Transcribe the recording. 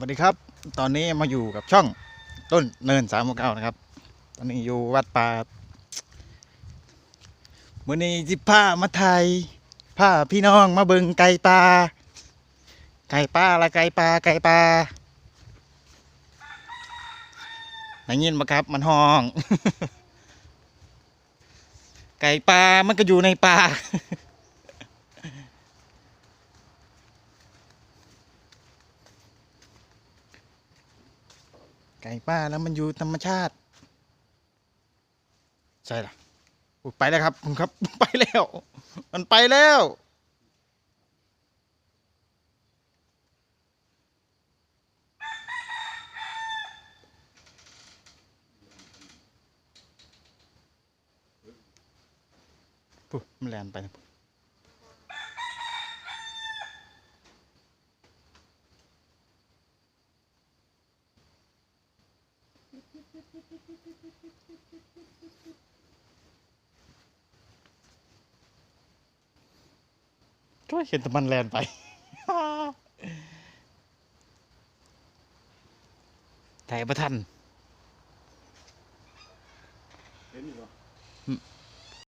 วัสดีครับ ตอนนี้มาอยู่กับช่องต้นเนินสามเก้านะครับ ตอนนี้อยู่วัดป่ามื่อนี้จิผ้ามาไทยผ้าพี่น้องมาเบิงไก่ปลาไก่ปลาละไก่ปลาไก่ปลาได้ยินปะครับมันห้อง ไก่ปลามันก็อยู่ในป่า ไก่ป้าแล้วมันอยู่ธรรมชาติ ใช่ล่ะอุ๊ยไปแล้วครับคุณครับไปแล้ว มันไปแล้วปุ๊บมันแลนไปนะ ก็เห็นแต่มันแลนไป ถ่ายประทันเห็นอยู่หรอ